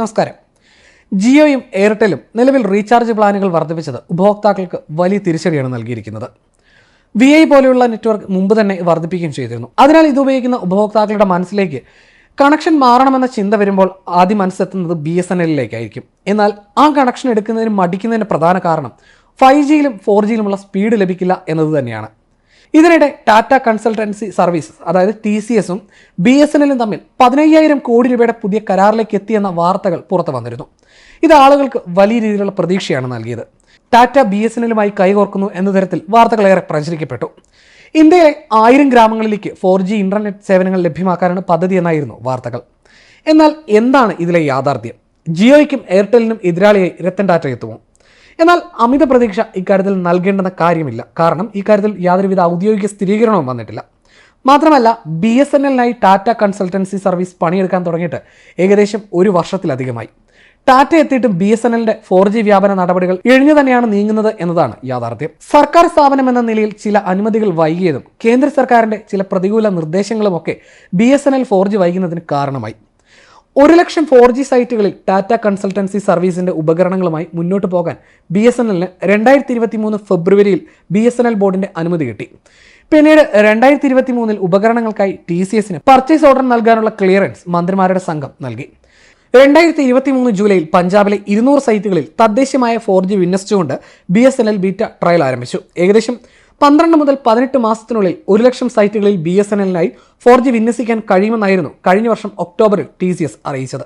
നമസ്കാരം. ജിയോയും എയർടെലും നിലവിൽ റീചാർജ് പ്ലാനുകൾ വർദ്ധിപ്പിച്ചത് ഉപഭോക്താക്കൾക്ക് വലിയ തിരിച്ചടിയാണ് നൽകിയിരിക്കുന്നത്. വി ഐ പോലെയുള്ള നെറ്റ്വർക്ക് മുമ്പ് തന്നെ വർദ്ധിപ്പിക്കുകയും ചെയ്തിരുന്നു. അതിനാൽ ഇത് ഉപയോഗിക്കുന്ന ഉപഭോക്താക്കളുടെ മനസ്സിലേക്ക് കണക്ഷൻ മാറണമെന്ന ചിന്ത വരുമ്പോൾ ആദ്യം മനസ്സെത്തുന്നത് ബി എസ് എൻ എല്ലിലേക്കായിരിക്കും. എന്നാൽ ആ കണക്ഷൻ എടുക്കുന്നതിന് മടിക്കുന്നതിന് പ്രധാന കാരണം ഫൈവ് ജിയിലും ഫോർ ജിയിലുമുള്ള സ്പീഡ് ലഭിക്കില്ല എന്നത് തന്നെയാണ്. ഇതിനിടെ ടാറ്റ കൺസൾട്ടൻസി സർവീസസ് അതായത് ടി സി എസും ബി എസ് എൻ എല്ലും തമ്മിൽ പതിനയ്യായിരം കോടി രൂപയുടെ പുതിയ കരാറിലേക്ക് എത്തിയെന്ന വാർത്തകൾ പുറത്തു വന്നിരുന്നു. ഇത് ആളുകൾക്ക് വലിയ രീതിയിലുള്ള പ്രതീക്ഷയാണ് നൽകിയത്. ടാറ്റ ബി എസ് എൻ എല്ലുമായി കൈകോർക്കുന്നു എന്ന തരത്തിൽ വാർത്തകളേറെ പ്രചരിക്കപ്പെട്ടു. ഇന്ത്യയിലെ ആയിരം ഗ്രാമങ്ങളിലേക്ക് ഫോർ ജി ഇന്റർനെറ്റ് സേവനങ്ങൾ ലഭ്യമാക്കാനാണ് പദ്ധതി എന്നായിരുന്നു വാർത്തകൾ. എന്നാൽ എന്താണ് ഇതിലെ യാഥാർത്ഥ്യം? ജിയോയ്ക്കും എയർടെലിനും എതിരാളിയായി രത്തൻ ടാറ്റ എത്തുമോ? എന്നാൽ അമിത പ്രതീക്ഷ ഇക്കാര്യത്തിൽ നൽകേണ്ടെന്ന കാര്യമില്ല. കാരണം ഇക്കാര്യത്തിൽ യാതൊരുവിധ ഔദ്യോഗിക സ്ഥിരീകരണവും വന്നിട്ടില്ല. മാത്രമല്ല ബി എസ് എൻ എല്ലിനായി ടാറ്റ കൺസൾട്ടൻസി സർവീസ് പണിയെടുക്കാൻ തുടങ്ങിയിട്ട് ഏകദേശം ഒരു വർഷത്തിലധികമായി. ടാറ്റ എത്തിയിട്ടും ബി എസ് എൻ എല്ലിന്റെ ഫോർ ജി വ്യാപന നടപടികൾ ഇഴഞ്ഞു തന്നെയാണ് നീങ്ങുന്നത് എന്നതാണ് യാഥാർത്ഥ്യം. സർക്കാർ സ്ഥാപനം എന്ന നിലയിൽ ചില അനുമതികൾ വൈകിയതും കേന്ദ്ര സർക്കാരിന്റെ ചില പ്രതികൂല നിർദ്ദേശങ്ങളുമൊക്കെ B S N L four G വൈകുന്നതിന് കാരണമായി. ഒരു ലക്ഷം ഫോർ ജി സൈറ്റുകളിൽ ടാറ്റ കൺസൾട്ടൻസി സർവീസിന്റെ ഉപകരണങ്ങളുമായി മുന്നോട്ട് പോകാൻ ബി എസ് എൻ എല്ലിന് രണ്ടായിരത്തി ഇരുപത്തി മൂന്ന് ഫെബ്രുവരിയിൽ ബി എസ് എൻ എൽ ബോർഡിന്റെ അനുമതി കിട്ടി. പിന്നീട് രണ്ടായിരത്തി ഇരുപത്തി മൂന്നിൽ ഉപകരണങ്ങൾക്കായി ടി സി എസിന് പർച്ചേസ് ഓർഡർ നൽകാനുള്ള ക്ലിയറൻസ് മന്ത്രിമാരുടെ സംഘം നൽകി. രണ്ടായിരത്തി ഇരുപത്തി മൂന്ന് ജൂലൈയിൽ പഞ്ചാബിലെ ഇരുന്നൂറ് സൈറ്റുകളിൽ തദ്ദേശീയമായ four G വിന്യസിച്ചുകൊണ്ട് B S N L beta trial ആരംഭിച്ചു. ഏകദേശം പന്ത്രണ്ട് മുതൽ പതിനെട്ട് മാസത്തിനുള്ളിൽ ഒരു ലക്ഷം സൈറ്റുകളിൽ ബി എസ് എൻ എല്ലിനായി ഫോർ ജി വിന്യസിക്കാൻ കഴിയുമെന്നായിരുന്നു കഴിഞ്ഞ വർഷം ഒക്ടോബറിൽ ടി സി എസ് അറിയിച്ചത്.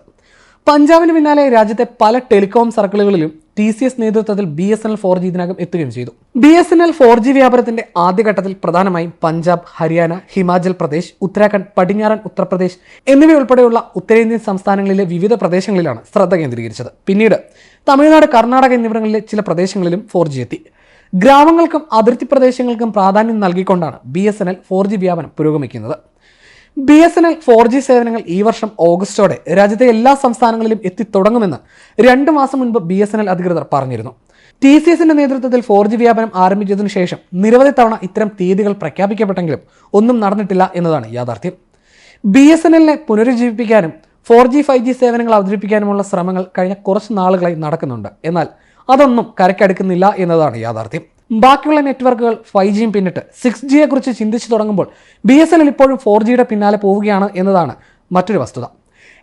പഞ്ചാബിന് പിന്നാലെ രാജ്യത്തെ പല ടെലികോം സർക്കിളുകളിലും ടി സി എസ് നേതൃത്വത്തിൽ B S N L four G ഇതിനകം എത്തുകയും ചെയ്തു. B S N L four G വ്യാപാരത്തിന്റെ ആദ്യഘട്ടത്തിൽ പ്രധാനമായും പഞ്ചാബ് ഹരിയാന ഹിമാചൽ പ്രദേശ് ഉത്തരാഖണ്ഡ് പടിഞ്ഞാറൻ ഉത്തർപ്രദേശ് എന്നിവയുൾപ്പെടെയുള്ള ഉത്തരേന്ത്യൻ സംസ്ഥാനങ്ങളിലെ വിവിധ പ്രദേശങ്ങളിലാണ് ശ്രദ്ധ കേന്ദ്രീകരിച്ചത്. പിന്നീട് തമിഴ്നാട് കർണാടക എന്നിവിടങ്ങളിലെ ചില പ്രദേശങ്ങളിലും ഫോർ ജി എത്തി. ഗ്രാമങ്ങൾക്കും അതിർത്തി പ്രദേശങ്ങൾക്കും പ്രാധാന്യം നൽകിക്കൊണ്ടാണ് B S N L four G വ്യാപനം പുരോഗമിക്കുന്നത്. B S N L four G സേവനങ്ങൾ ഈ വർഷം ഓഗസ്റ്റോടെ രാജ്യത്തെ എല്ലാ സംസ്ഥാനങ്ങളിലും എത്തിത്തുടങ്ങുമെന്ന് രണ്ട് മാസം മുൻപ് ബി എസ് എൻ എൽ അധികൃതർ പറഞ്ഞിരുന്നു. ടി സി എസിന്റെ നേതൃത്വത്തിൽ ഫോർ ജി വ്യാപനം ആരംഭിച്ചതിനു ശേഷം നിരവധി തവണ ഇത്തരം തീയതികൾ പ്രഖ്യാപിക്കപ്പെട്ടെങ്കിലും ഒന്നും നടന്നിട്ടില്ല എന്നതാണ് യാഥാർത്ഥ്യം. ബി എസ് എൻ എല്ലിനെ പുനരുജ്ജീവിപ്പിക്കാനും ഫോർ ജി ഫൈവ് ജി സേവനങ്ങൾ അവതരിപ്പിക്കാനുമുള്ള ശ്രമങ്ങൾ കഴിഞ്ഞ കുറച്ച് നാളുകളായി നടക്കുന്നുണ്ട്. എന്നാൽ അതൊന്നും കരക്കടുക്കുന്നില്ല എന്നതാണ് യാഥാർത്ഥ്യം. ബാക്കിയുള്ള നെറ്റ്വർക്കുകൾ ഫൈവ് ജിയും പിന്നിട്ട് സിക്സ് ജിയെ കുറിച്ച് ചിന്തിച്ചു തുടങ്ങുമ്പോൾ ബി എസ് എൻ എൽ ഇപ്പോഴും ഫോർ ജിയുടെ പിന്നാലെ പോവുകയാണ് എന്നതാണ് മറ്റൊരു വസ്തുത.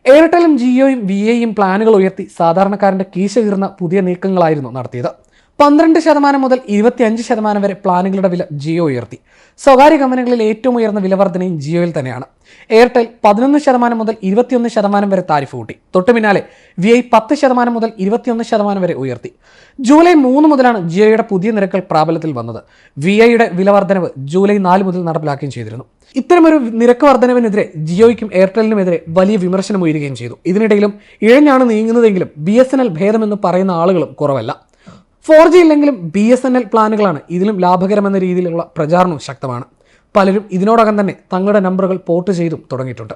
എയർടെലും ജിയോയും വി എയും പ്ലാനുകൾ ഉയർത്തി സാധാരണക്കാരന്റെ കീശ കീർന്ന പുതിയ നീക്കങ്ങളായിരുന്നു നടത്തിയത്. പന്ത്രണ്ട് ശതമാനം മുതൽ ഇരുപത്തിയഞ്ച് ശതമാനം വരെ പ്ലാനുകളുടെ വില ജിയോ ഉയർത്തി. സ്വകാര്യ കമ്പനികളിൽ ഏറ്റവും ഉയർന്ന വില വർധനയും ജിയോയിൽ തന്നെയാണ്. എയർടെൽ പതിനൊന്ന് ശതമാനം മുതൽ ഇരുപത്തിയൊന്ന് ശതമാനം വരെ താരിഫ് കൂട്ടി. തൊട്ടു പിന്നാലെ വി ഐ പത്ത് ശതമാനം മുതൽ ഇരുപത്തിയൊന്ന് ശതമാനം വരെ ഉയർത്തി. ജൂലൈ മൂന്ന് മുതലാണ് ജിയോയുടെ പുതിയ നിരക്കുകൾ പ്രാബല്യത്തിൽ വന്നത്. വി ഐയുടെ വില വർധനവ് ജൂലൈ നാല് മുതൽ നടപ്പിലാക്കുകയും ചെയ്തിരുന്നു. ഇത്തരമൊരു നിരക്ക് വർധനവിനെതിരെ ജിയോയ്ക്കും എയർടെലിനുമെതിരെ വലിയ വിമർശനം ഉയരുകയും ചെയ്തു. ഇതിനിടയിലും ഇഴഞ്ഞാണ് നീങ്ങുന്നതെങ്കിലും ബി എസ് എൻ എൽ ഭേദമെന്ന് പറയുന്ന ആളുകളും കുറവല്ല. ഫോർ ജി ഇല്ലെങ്കിലും ബി എസ് എൻ എൽ പ്ലാനുകളാണ്. ഇതിലും ലാഭകരമെന്ന രീതിയിലുള്ള പ്രചാരണവും ശക്തമാണ്. പലരും ഇതിനോടകം തന്നെ തങ്ങളുടെ നമ്പറുകൾ പോർട്ട് ചെയ്തും തുടങ്ങിയിട്ടുണ്ട്.